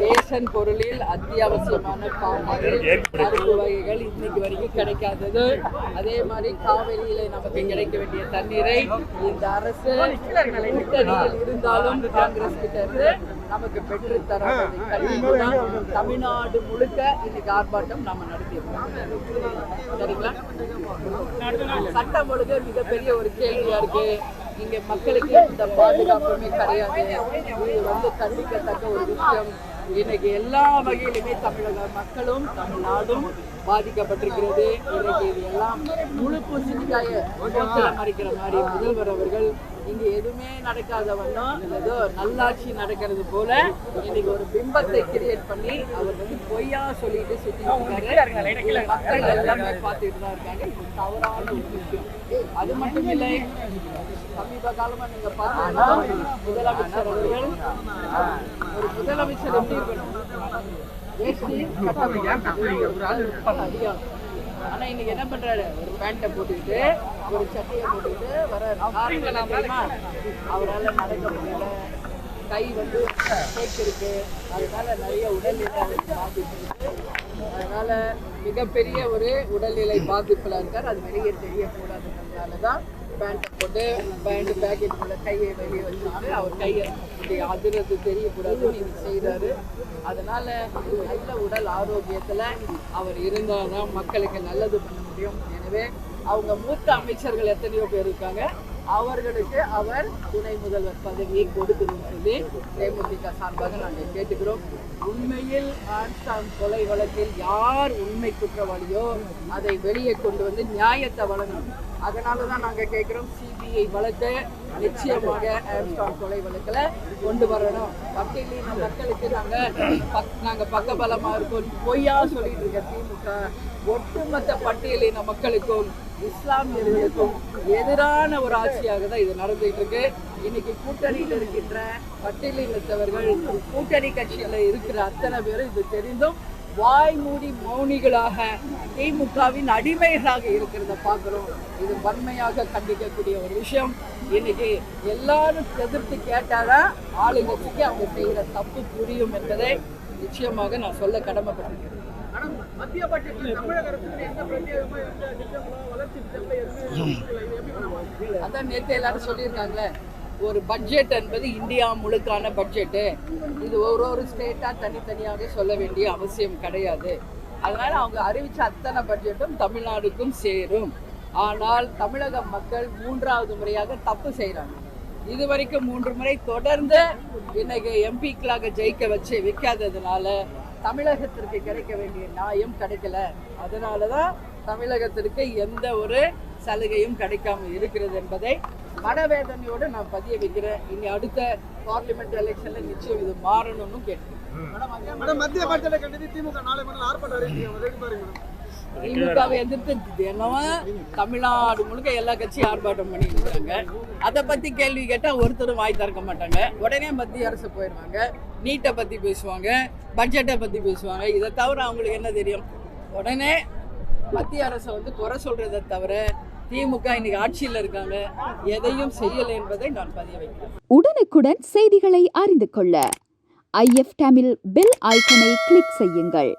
Ration பொருளில் அத்தியாவசியமான palm oil பருப்பு வகைகள் இன்னைக்கு வரைக்கும் கிடைக்காதது. அதே மாதிரி காவிரியில நமக்கு கிடைக்க வேண்டிய தண்ணீரை இந்த அரசு கூட்டணியில் இருந்தாலும் காங்கிரஸ் கிட்ட இருந்து நமக்கு பெற்று தராததை. தமிழ்நாடு முழுக்க இன்னைக்கு ஆர்ப்பாட்டம் நாம நடத்தியிருக்கோம் சரிங்களா? சட்டம் ஒழுங்கு மிகப்பெரிய ஒரு கேள்வியா இருக்கு. இங்க மக்களுக்கு இந்த பாதுகாப்புமே கிடையாது. இது வந்து கண்டிக்கத்தக்க ஒரு விஷயம். இன்னைக்கு எல்லா வகையிலுமே தமிழக மக்களும் தமிழ்நாடும் பாதிக்கப்பட்டிருக்கிறது. இன்னைக்கு இது எல்லாம் முழு பூசணிக்காய சோத்துல மறைக்கிற மாதிரி முதல்வர் அவர்கள் இங்க எதுவுமே நடக்காத வண்ணம் ஏதோ நல்லாட்சி நடக்கிறது போல இன்னைக்கு ஒரு பிம்பத்தை கிரியேட் பண்ணி அவர் வந்து பொய்யா சொல்லிட்டு இதை மக்கள் எல்லாமே பார்த்துட்டு தான் இருக்காங்க. இது தவறான ஒரு விஷயம். அது மட்டும் இல்லை சமீப காலமா நீங்க முதலமைச்சர் அவர்கள் ஒரு முதலமைச்சர் எப்படி இருக்கணும். அதிகம். ஆனா இன்னைக்கு என்ன பண்றாரு? ஒரு பேண்ட்டை போட்டுக்கிட்டு ஒரு சட்டையை போட்டுக்கிட்டு வர அவரால் நடக்க முடியல. கை வந்து கேக் இருக்கு அதனால நிறைய உடல்நிலை பாதிப்பு அதனால மிகப்பெரிய ஒரு உடல்நிலை பாதிப்புல இருக்கார். அது வெளியே தெரியக்கூடாதுன்றதுனால தான் பேண்ட்டை போட்டு பேண்ட் பேக்கெட்டுக்குள்ள கையை வெளியே வச்சுட்டு அவர் கையை இப்படி அதிரது தெரியக்கூடாதுன்னு இது செய்கிறாரு அதனால நல்ல உடல் ஆரோக்கியத்தில் அவர் இருந்தால் தான் மக்களுக்கு நல்லது பண்ண முடியும். எனவே அவங்க மூத்த அமைச்சர்கள் எத்தனையோ பேர் இருக்காங்க. அவர்களுக்கு அவர் துணை முதல்வர் பதவியை கொடுக்கணும்னு சொல்லி தேமுதிக சார்பாக நாங்கள் கேட்டுக்கிறோம். உண்மையில் ஆன்ஸ்டாம் கொலை வழக்கில் யார் உண்மை குற்றவாளியோ அதை வெளியே கொண்டு வந்து நியாயத்தை வழங்கணும். அதனால தான் நாங்கள் கேட்குறோம் சிபிஐ வழக்கை நிச்சயமாக ஆம்ஸ்டாங் கொலை வழக்கில் கொண்டு வரணும். பட்டியலின மக்களுக்கு நாங்கள் பக் நாங்கள் பக்கபலமாக இருக்கோம். பொய்யா சொல்லிட்டு இருக்க திமுக ஒட்டுமொத்த பட்டியலின மக்களுக்கும் இஸ்லாமியர்களுக்கும் எதிரான ஒரு ஆட்சியாக தான் இது நடந்துட்டு இருக்கு. இன்னைக்கு கூட்டணியில் இருக்கின்ற பட்டியலினத்தவர்கள் கூட்டணி கட்சியில் இருக்கிற அத்தனை பேரும் இது தெரிந்தும் வாய் மூடி மௌனிகளாக திமுகவின் அடிமைகளாக இருக்கிறத பார்க்குறோம் இது வன்மையாக கண்டிக்கக்கூடிய ஒரு விஷயம் இன்னைக்கு எல்லாரும் எதிர்த்து கேட்டாதான் ஆளுங்கட்சிக்கு அவங்க செய்கிற தப்பு புரியும் என்பதை நிச்சயமாக நான் சொல்ல கடமைப்பட்டிருக்கிறேன் மத்திய தமிழக அரசுக்கு எந்த எந்த திட்டங்களோ வளர்ச்சி திட்டங்களோ முடியும்? அதான் நேற்று எல்லாரும் சொல்லியிருக்காங்களே ஒரு பட்ஜெட் என்பது இந்தியா முழுக்கான பட்ஜெட்டு இது ஒரு ஒரு ஸ்டேட்டாக தனித்தனியாக சொல்ல வேண்டிய அவசியம் கிடையாது. அதனால் அவங்க அறிவித்த அத்தனை பட்ஜெட்டும் தமிழ்நாடுக்கும் சேரும். ஆனால் தமிழக மக்கள் மூன்றாவது முறையாக தப்பு செய்கிறாங்க இதுவரைக்கும் மூன்று முறை தொடர்ந்து இன்னைக்கு எம்பிக்களாக ஜெயிக்க வச்சு விற்காததுனால தமிழகத்திற்கு கிடைக்க வேண்டிய நியாயம் கிடைக்கல. அதனால தான் தமிழகத்திற்கு எந்த ஒரு சலுகையும் கிடைக்காம இருக்கிறது என்பதை மனவேதனையோடு நான் பதிய வைக்கிறேன். இனி அடுத்த பார்லிமெண்ட் எலெக்ஷன்ல நிச்சயம் இது மாறணும்னு மேடம் மத்திய பட்ஜெட்டை கண்டித்து திமுக நாளை மணி ஆர்ப்பாட்டம் திமுகவை எதிர்த்து தினமும் தமிழ்நாடு முழுக்க எல்லா கட்சியும் ஆர்ப்பாட்டம் பண்ணிட்டு இருக்காங்க அதை பத்தி கேள்வி கேட்டா ஒருத்தரும் வாய் திறக்க மாட்டாங்க. உடனே மத்திய அரசு போயிடுவாங்க நீட்டை பத்தி பேசுவாங்க. பட்ஜெட்டை பத்தி பேசுவாங்க. இதை தவிர அவங்களுக்கு என்ன தெரியும்? உடனே மத்திய அரசை வந்து குறை சொல்றதை தவிர திமுக இன்னைக்கு ஆட்சியில் இருக்காங்க. எதையும் செய்யலை என்பதை நான் பதிய வைக்கிறேன். உடனுக்குடன் செய்திகளை அறிந்து கொள்ள ஐஎஃப் தமிழ் பெல் ஐக்கனை கிளிக் செய்யுங்கள்.